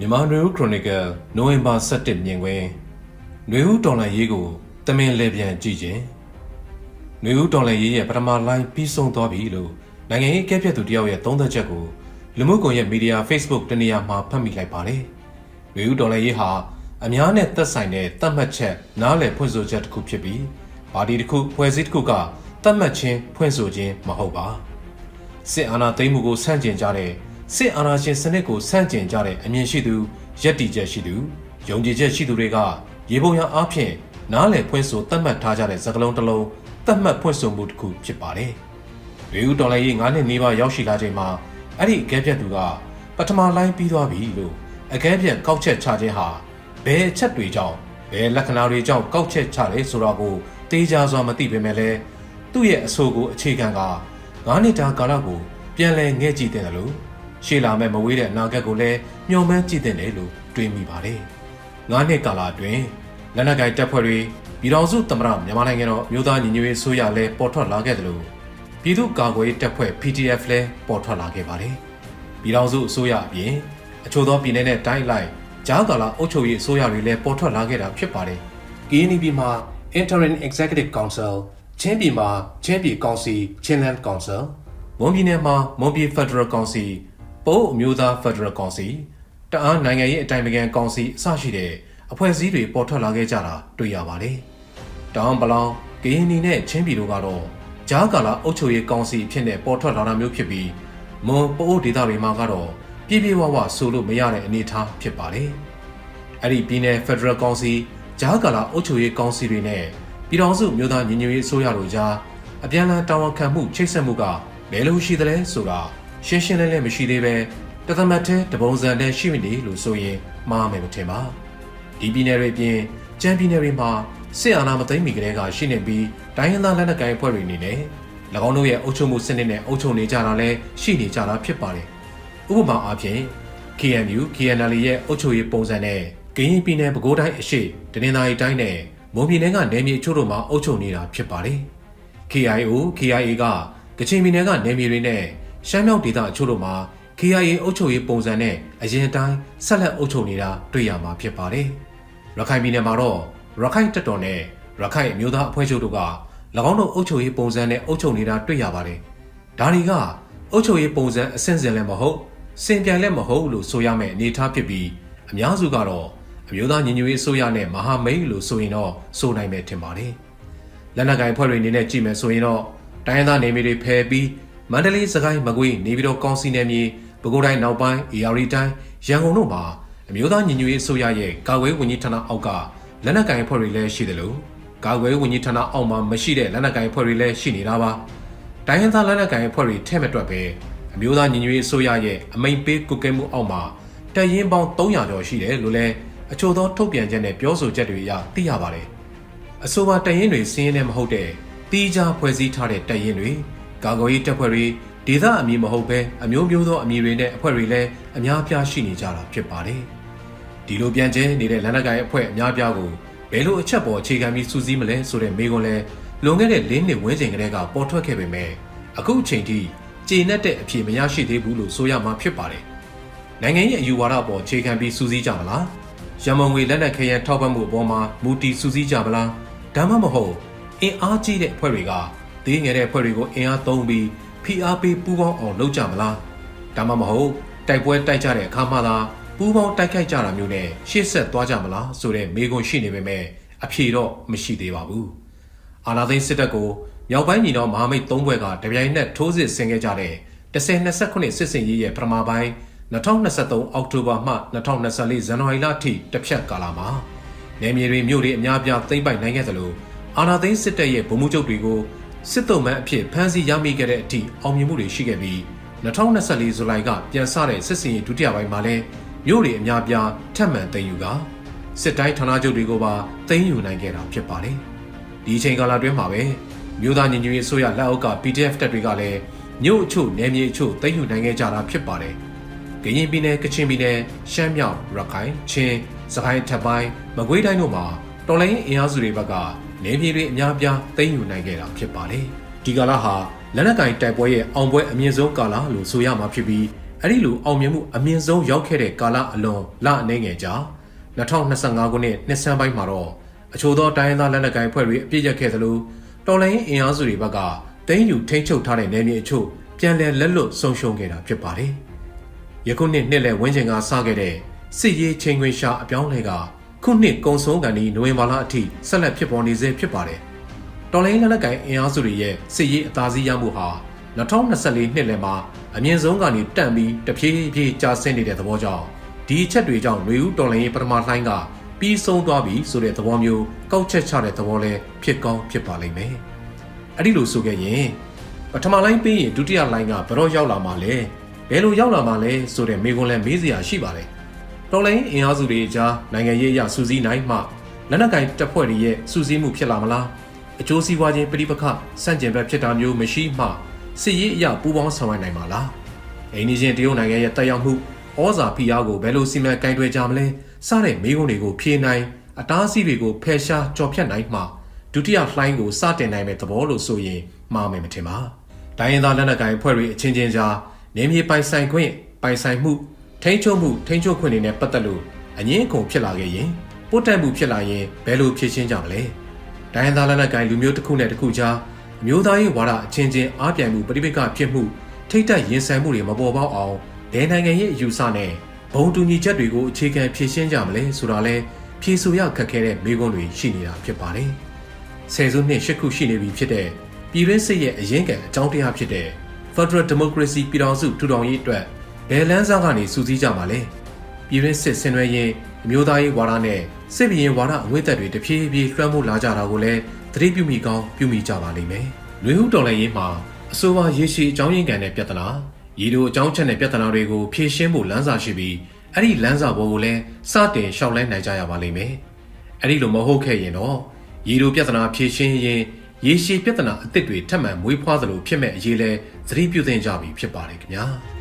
မြန်မာနွေဦးခရိုနီကယ်နိုဝင်ဘာ17မြင်ကွင်းနွေဦးတော်လှန်ရေးကိုတမင်လေပြန်ကြည့်ခြင်းနွေဦးတော်လှန်ရေးရဲ့ပထမလိုင်းပြီးဆုံးသွားပြီလို့နိုင်ငံရေးအကဲဖြတ်သူတယောက်ရဲ့သုံးသပ်ချက်ကိုလူမှုကွန်ရက်မီဒီယာ Facebook တနေရာမှာဖတ်မိလိုက်ပါတယ်နွေဦးတော်လှန်ရေးဟာအများနဲ့သက်ဆိုင်တဲ့သတ်မှတ်ချက်နားလည်ဖွင့်ဆိုချက်တစ်ခုဖြစ်ပြီးပါတီတစ်ခုဖွဲ့စည်းတစ်ခုကသတ်မှတ်ခြင်းဖွင့်ဆိုခြင်းမဟုတ်ပါစစ်အာဏာသိမ်းမှုကိုဆန့်ကျင်ကြတဲ့ စစ်အာဏာရှင်စနစ်ကိုဆန့်ကျင်ကြတဲ့အမြင်ရှိသူယက်တီချက်ရှိသူယုံကြည်ချက်ရှိသူတွေကရေပုံရအားဖြင့်နားလည်ဖွင့်ဆိုသတ်မှတ်ထားကြတဲ့စကားလုံးတစ်လုံးသတ်မှတ်ဖွင့်ဆိုမှုတစ်ခုဖြစ်ပါတယ်။ရေဦးတော်လည်းရေး9နှစ်နီးပါးရောက်ရှိလာချိန်မှာအဲ့ဒီအကဲဖြတ်သူကပထမလိုင်းပြီးသွားပြီလို့အကဲဖြတ်ကောက်ချက်ချခြင်းဟာဘယ်အချက်တွေကြောင့်ဘယ်လက္ခဏာတွေကြောင့်ကောက်ချက်ချလဲဆိုတော့ကိုတေးကြစွာမသိပေမဲ့လည်းသူ့ရဲ့အဆိုကိုအခြေခံက9နှစ်တာကာလကိုပြန်လည်ငဲ့ကြည့်တဲ့လို့ ရှေ့လာမဲ့မဝေးတဲ့အနာဂတ်ကိုလည်းမျှော်မှန်းကြည့်တဲ့လို့တွေးမိပါတယ်။9နှစ်ကာလအတွင်းလက်နက်ကိုင်တပ်ဖွဲ့တွေပြည်တော်စုသမ္မတမြန်မာနိုင်ငံတော်မြို့သားညီညွတ်ရေးဆိုရလဲပေါ်ထွက်လာခဲ့တယ်လို့ပြည်သူ့ကာကွယ်ရေးတပ်ဖွဲ့ PDF လဲပေါ်ထွက်လာခဲ့ပါတယ်။ပြည်တော်စုအစိုးရအပြင်အချို့သောပြည်내နဲ့တိုင်းလိုက်ကြားကာလအုပ်ချုပ်ရေးအစိုးရတွေလည်းပေါ်ထွက်လာခဲ့တာဖြစ်ပါတယ်။ KNB မှာ Interim Executive Council ချင်းပြည်မှာချင်းပြည်ကောင်စီ Chinland Council မွန်ပြည်နယ်မှာမွန်ပြည် Federal Council ပို့အမျိုးသား Federal Council တအားနိုင်ငံရေးအတိုင်ပင်ခံကောင်စီအစရှိတဲ့အဖွဲ့အစည်းတွေပေါ်ထွက်လာခဲ့ကြတာတွေ့ရပါတယ်။တောင်ပလောင်ကရင်နီနဲ့ချင်းပြည်တို့ကတော့ကြားကာလအုပ်ချုပ်ရေးကောင်စီအဖြစ်နဲ့ပေါ်ထွက်လာတာမျိုးဖြစ်ပြီးမွန်ပို့ဒေသတွေမှာကတော့ပြည်ပြည့်ဝဝဆိုလို့မရတဲ့အနေအထားဖြစ်ပါတယ်။အဲ့ဒီပြည်နယ် Federal Council ကြားကာလအုပ်ချုပ်ရေးကောင်စီတွေနဲ့ပြည်ထောင်စုမြို့သားညီညွတ်ရေးအစိုးရတို့ကြားအပြန်အလှန်တာဝန်ခံမှုချိတ်ဆက်မှုကဘယ်လိုရှိသလဲဆိုတာ ရှင်းရှင်းလင်းလင်းမရှိသေးပဲတသမတ်တဲ့တပုံစံနဲ့ရှိနေလို့ဆိုရင်မှားမယ်မထင်ပါဒီပြည်နယ်တွေပြင်ကျန်းပြည်နယ်တွေမှာစစ်အာဏာမသိမ်းမီကတည်းကရှိနေပြီးတိုင်းရင်းသားလက်နက်ကိုင်အဖွဲ့တွေအနေနဲ့၎င်းတို့ရဲ့အုပ်ချုပ်မှုစနစ်နဲ့အုပ်ချုပ်နေကြတာလည်းရှိနေကြတာဖြစ်ပါတယ်ဥပမာအားဖြင့် KNU KNL ရဲ့အုပ်ချုပ်ရေးပုံစံနဲ့ကရင်ပြည်နယ်ပဲခူးတိုင်းအရှိတနင်္သာရီတိုင်းနဲ့မွန်ပြည်နယ်ကနေမြေချို့တို့မှာအုပ်ချုပ်နေတာဖြစ်ပါတယ်။ KIO KIA ကကချင်ပြည်နယ်ကနေမြေတွေနဲ့ ရှမ်းမြောက်ဒေသအချို့တို့မှာ KIA အုပ်ချုပ်ရေးပုံစံနဲ့အရင်တိုင်းဆက်လက်အုပ်ချုပ်နေတာတွေ့ရမှာဖြစ်ပါတယ်။ရခိုင်ပြည်နယ်မှာတော့ရခိုင်တပ်တော်နဲ့ရခိုင်အမျိုးသားအဖွဲ့ချုပ်တို့က၎င်းတို့အုပ်ချုပ်ရေးပုံစံနဲ့အုပ်ချုပ်နေတာတွေ့ရပါတယ်။ဒါတွေကအုပ်ချုပ်ရေးပုံစံအဆင့်ဆင့်လည်းမဟုတ်စင်ပြိုင်လည်းမဟုတ်လို့ဆိုရမယ့်အနေအထားဖြစ်ပြီးအများစုကတော့အမျိုးသားညီညွတ်ရေးအစိုးရနဲ့မဟာမိတ်လို့ဆိုရင်တော့ဆိုနိုင်မယ်ထင်ပါတယ်။လက်နက်ကိုင်ဖွဲ့တွေအနေနဲ့ကြည့်မယ်ဆိုရင်တော့တိုင်းသားနေမြေတွေဖယ်ပြီး မန္တလေးစကိုင်းမကွေးနေပြည်တော်ကောင်စီနယ်မြေပဲခူးတိုင်းနောက်ပိုင်း AR တိုင်းရန်ကုန်တို့မှာအမျိုးသားညီညွတ်ရေးအစိုးရရဲ့ကာကွယ်ဝန်ကြီးဌာနအောက်ကလက်နက်ကိုင်ဖွဲ့တွေလည်းရှိတယ်လို့ကာကွယ်ဝန်ကြီးဌာနအောက်မှာမရှိတဲ့လက်နက်ကိုင်ဖွဲ့တွေလည်းရှိနေတာပါ။တိုင်းရင်းသားလက်နက်ကိုင်ဖွဲ့တွေထဲ့မတွက်ပဲအမျိုးသားညီညွတ်ရေးအစိုးရရဲ့အမိန့်ပေးကုကဲမှုအောက်မှာတပ်ရင်းပေါင်း300ကျော်ရှိတယ်လို့လည်းအချို့သောထုတ်ပြန်ချက်နဲ့ပြောဆိုချက်တွေအရသိရပါတယ်။အဆိုပါတပ်ရင်းတွေစင်းရဲနဲ့မဟုတ်တဲ့တီးခြားဖွဲ့စည်းထားတဲ့တပ်ရင်းတွေ ကာကွယ်ရေးတပ်ဖွဲ့တွေဒေသအမည်မဟုတ်ဘဲအမျိုးမျိုးသောအမည်တွေနဲ့အဖွဲ့တွေလည်းအများပြားရှိနေကြတာဖြစ်ပါတယ်။ဒီလိုပြန်ကျဲနေတဲ့လက်နက်ကိုင်အဖွဲ့အများပြားကိုဘယ်လိုအချက်ပေါ်အခြေခံပြီးစူးစီးမလဲဆိုတဲ့မေးခွန်းလဲလွန်ခဲ့တဲ့၄နှစ်ဝန်းကျင်ကတည်းကပေါ်ထွက်ခဲ့ပေမဲ့အခုအချိန်ထိကျေနပ်တဲ့အဖြေမရရှိသေးဘူးလို့ဆိုရမှာဖြစ်ပါတယ်။နိုင်ငံရေးအယူဝါဒပေါ်အခြေခံပြီးစူးစီးကြမလား။ရမုံငွေလက်နက်ခဲယံထောက်ပံ့မှုအပေါ်မှာမူတီစူးစီးကြမလား။ဒါမှမဟုတ်အင်အားကြီးတဲ့အဖွဲ့တွေက သေးငယ်တဲ့အဖွဲ့တွေကိုအင်အားသုံးပြီးဖိအားပေးပူးပေါင်းအောင်လုပ်ကြမလား။ဒါမှမဟုတ်တိုက်ပွဲတိုက်ကြတဲ့အခါမှသာပူးပေါင်းတိုက်ခိုက်ကြတာမျိုးနဲ့ရှေ့ဆက်သွားကြမလားဆိုတဲ့မေးခွန်းရှိနေပေမဲ့အဖြေတော့မရှိသေးပါဘူး။အာနာသိန်းစစ်တပ်ကိုမြောက်ပိုင်းညီတော်မဟာမိတ်၃ဘွဲ့ကတပြိုင်နက်ထိုးစစ်ဆင်ခဲ့ကြတဲ့1029စစ်စင်ရေးရဲ့ပထမပိုင်း2023အောက်တိုဘာမှ2024ဇန်နဝါရီလအထိတစ်ဖြတ်ကာလမှာနယ်မြေတွေမြို့တွေအများပြားသိမ်းပိုက်နိုင်ခဲ့သလိုအာနာသိန်းစစ်တပ်ရဲ့ဗိုလ်မှူးချုပ်တွေကို စစ်တုံးမှန်အဖြစ်ဖမ်းဆီးရမိခဲ့တဲ့အထိအောင်မြင်မှုတွေရှိခဲ့ပြီး2024ဇူလိုင်ကပြန်ဆတဲ့စစ်စင်ရေးဒုတိယပိုင်းမှာလည်းမြို့တွေအများပြားထပ်မံသိမ်းယူကစစ်တိုင်းဌာနချုပ်တွေကိုပါသိမ်းယူနိုင်ခဲ့တာဖြစ်ပါတယ်။ဒီအချိန်ကာလအတွင်းမှာပဲမြို့သားညီညွတ်ရေးအစိုးရလက်အောက်က PDF တပ်တွေကလည်းမြို့အချို့နယ်မြေအချို့သိမ်းယူနိုင်ခဲ့ကြတာဖြစ်ပါတယ်။ကရင်ပြည်နယ်ကချင်ပြည်နယ်ရှမ်းမြောက်ရခိုင်ချင်းစကိုင်းထပ်ပိုင်းမကွေးတိုင်းတို့မှာတော်လိုင်းအင်အားစုတွေဘက်က နေပြည်တွေအများပြားသိမ်းယူနိုင်ခဲ့တာဖြစ်ပါတယ်။ဒီကာလဟာလက်နက်ကင်တိုက်ပွဲရဲ့အောင်ပွဲအမြင့်ဆုံးကာလလို့ဆိုရမှာဖြစ်ပြီးအဲ့ဒီလိုအောင်မြင်မှုအမြင့်ဆုံးရောက်ခဲ့တဲ့ကာလအလွန်လအနေငယ်ကြာ2025ခုနှစ်နှစ်ဆန်းပိုင်းမှာတော့အချို့သောတိုင်းရင်းသားလက်နက်ကိုင်ဖွဲ့တွေအပြစ်ရက်ခဲ့သလိုတော်လိုင်းအင်အားစုတွေဘက်ကတင်းယူထိန်းချုပ်ထားတဲ့နယ်မြေအချို့ပြန်လည်လက်လွတ်ဆုံးရှုံးခဲ့တာဖြစ်ပါတယ်။ယခုနှစ်နှစ်လယ်ဝန်းကျင်ကစခဲ့တဲ့စစ်ရေးချင်းခွင်ရှာအပြောင်းလဲက ခုနှစ်ကုံဆုံးကန်ဒီနိုဝင်ဘာလအထိဆက်လက်ဖြစ်ပေါ်နေစေဖြစ်ပါတယ်။တော်လိုင်းလက်နက်ကိုင်အင်အားစုတွေရဲ့စစ်ရေးအသာစီးရမှုဟာ2024နှစ်လယ်မှာအမြင့်ဆုံးကနေတန့်ပြီးတဖြည်းဖြည်းကျဆင်းနေတဲ့သဘောကြောင့်ဒီအချက်တွေကြောင့်ຫນွေဦးတော်လိုင်းရေးပထမလှိုင်းကပြီးဆုံးသွားပြီဆိုတဲ့သဘောမျိုးကောက်ချက်ချတဲ့သဘောလဲဖြစ်ကောင်းဖြစ်ပါလိမ့်မယ်။အဲ့ဒီလိုဆိုခဲ့ရင်ပထမလိုင်းပြီးရင်ဒုတိယလိုင်းကဘယ်တော့ရောက်လာမှာလဲဘယ်လိုရောက်လာမှာလဲဆိုတဲ့မေးခွန်းလဲမေးစရာရှိပါတယ်။ တော်လိုင်းအင်အားစုတွေကြားနိုင်ငံရေးအရစူးစီးနိုင်မှလက်နက်ကင်တပ်ဖွဲ့တွေရဲ့စူးစီးမှုဖြစ်လာမလားအကျိုးစီးပွားချင်းပြိပခစန့်ကျင်ဘက်ဖြစ်တာမျိုးမရှိမှစစ်ရေးအရပူးပေါင်းဆောင်ရွက်နိုင်မှာလားအိန္ဒိယတရုတ်နိုင်ငံရဲ့တက်ရောက်မှုဩဇာဖိအားကိုဘယ်လိုစီမံကင်တွယ်ကြမလဲစတဲ့မေးခွန်းတွေကိုဖြေနိုင်အတားအဆီးတွေကိုဖယ်ရှားကြော်ဖြတ်နိုင်မှဒုတိယလှိုင်းကိုစတင်နိုင်မဲ့သဘောလို့ဆိုရင်မှားမယ်မထင်ပါဒိုင်းရင်သားလက်နက်ကိုင်ဖွဲ့တွေအချင်းချင်းကြားနေမြေပိုင်ဆိုင်ခွင့်ပိုင်ဆိုင်မှု ထိန်းချုပ်မှုထိန်းချုပ်ခွင့်တွေနဲ့ပတ်သက်လို့အငင်းအခုန်ဖြစ်လာခဲ့ရင်ပို့တက်မှုဖြစ်လာရင်ဘယ်လိုဖြေရှင်းကြမလဲဒိုင်းရင်သားလက်နက်ကိုင်လူမျိုးတစ်ခုနဲ့တစ်ခုကြားအမျိုးသားရေးဝါဒအချင်းချင်းအားပြိုင်မှုပြိပိကဖြစ်မှုထိတ်တက်ရင်ဆိုင်မှုတွေမပေါ်ပေါက်အောင်ဒဲနိုင်ငံရဲ့အယူဆနဲ့ဘုံတူညီချက်တွေကိုအခြေခံဖြည့်ရှင်းကြမလဲဆိုတာလဲဖြေဆိုရခက်ခဲတဲ့မိကွန်းတွေရှိနေတာဖြစ်ပါတယ်။ဆယ်စုနှစ်ရှစ်ခုရှိနေပြီဖြစ်တဲ့ပြည်တွင်းစစ်ရဲ့အရင်ကအကြောင်းတရားဖြစ်တဲ့ Federal Democracy ပြည်ထောင်စုထူထောင်ရေးအတွက် ဘယ်လန်းစားကနေစူးစီးကြမှာလဲ။ပြည်တွင်းစစ်ဆင်နွှဲရင်အမျိုးသားရေးဝါဒနဲ့စစ်ဘီရင်ဝါဒအငွေ့သက်တွေတဖြည်းဖြည်းလွှမ်းမိုးလာကြတာကိုလည်းသတိပြုမိကောင်းပြုမိကြပါလိမ့်မယ်။လူဦးတော်လည်းရေးမှာအဆိုပါရေရှည်အကြောင်းရင်းကန်တဲ့ပြဿနာရည်တို့အကြောင်းချက်တဲ့ပြဿနာတွေကိုဖြေရှင်းဖို့လမ်းစာရှိပြီးအဲ့ဒီလမ်းစာပေါ်ကိုလည်းစတင်ရှောက်လဲနိုင်ကြရပါလိမ့်မယ်။အဲ့ဒီလိုမဟုတ်ခဲ့ရင်တော့ရည်တို့ပြဿနာဖြေရှင်းရင်ရေရှည်ပြဿနာအစ်စ်တွေထပ်မံမွေးဖွားသလိုဖြစ်မဲ့အရေးလဲသတိပြုသင့်ကြပြီဖြစ်ပါတယ်ခင်ဗျာ။